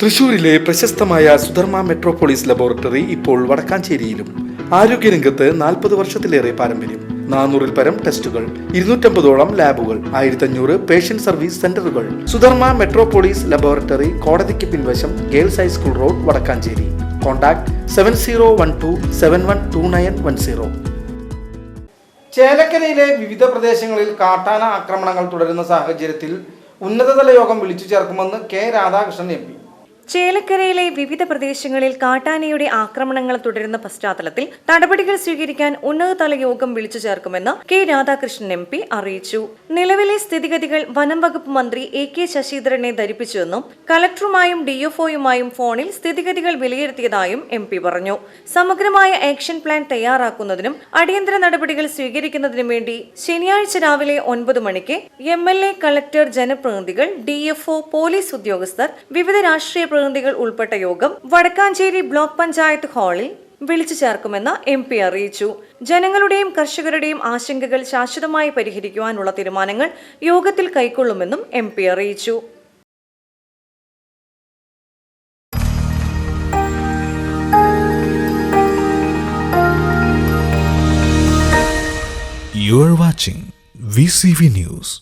തൃശൂരിലെ പ്രശസ്തമായ Sudharma metropolis laboratory ഇപ്പോൾ വടക്കാഞ്ചേരിയിലും. ആരോഗ്യരംഗത്ത് നാൽപ്പത് വർഷത്തിലേറെ പാരമ്പര്യം. നാനൂറിൽ പരം ടെസ്റ്റുകൾ ഇരുന്നൂറ്റമ്പതോളം ലാബുകൾ ആയിരത്തഞ്ഞൂറ് പേഷ്യന്റ് സർവീസ് സെന്ററുകൾ. സുധർമ്മ മെട്രോപോളിസ് ലബോറട്ടറി കോടതിക്ക് പിൻവശം girls high school road Vadakkanchery. Contact seven zero one two seven one two nine one zero. ചേലക്കരയിലെ വിവിധ പ്രദേശങ്ങളിൽ കാട്ടാന ആക്രമണങ്ങൾ തുടരുന്ന സാഹചര്യത്തിൽ ഉന്നതതല യോഗം വിളിച്ചു ചേർക്കുമെന്ന് കെ രാധാകൃഷ്ണൻ എം പി. ചേലക്കരയിലെ വിവിധ പ്രദേശങ്ങളിൽ കാട്ടാനയുടെ ആക്രമണങ്ങൾ തുടരുന്ന പശ്ചാത്തലത്തിൽ നടപടികൾ സ്വീകരിക്കാൻ ഉന്നതതല യോഗം വിളിച്ചു ചേർക്കുമെന്ന് കെ രാധാകൃഷ്ണൻ എം പി അറിയിച്ചു. നിലവിലെ സ്ഥിതിഗതികൾ വനം വകുപ്പ് മന്ത്രി എ കെ ശശീന്ദ്രനെ ധരിപ്പിച്ചുവെന്നും കലക്ടറുമായും ഡിഎഫ്ഒയുമായും ഫോണിൽ സ്ഥിതിഗതികൾ വിലയിരുത്തിയതായും എം പി പറഞ്ഞു. സമഗ്രമായ ആക്ഷൻ പ്ലാൻ തയ്യാറാക്കുന്നതിനും അടിയന്തര നടപടികൾ സ്വീകരിക്കുന്നതിനും വേണ്ടി ശനിയാഴ്ച രാവിലെ ഒൻപത് മണിക്ക് എം എൽ എ കളക്ടർ ജനപ്രതിനിധികൾ ഡിഎഫ്ഒ പോലീസ് ഉദ്യോഗസ്ഥർ വിവിധ രാഷ്ട്രീയ പ്രതിനിധികൾ ഉൾപ്പെട്ട യോഗം വടക്കാഞ്ചേരി ബ്ലോക്ക് പഞ്ചായത്ത് ഹാളിൽ വിളിച്ചു ചേർക്കുമെന്ന് എം പി അറിയിച്ചു ജനങ്ങളുടെയും കർഷകരുടെയും ആശങ്കകൾ ശാശ്വതമായി പരിഹരിക്കുവാനുള്ള തീരുമാനങ്ങൾ യോഗത്തിൽ കൈക്കൊള്ളുമെന്നും എം പി അറിയിച്ചു You watching VCV News.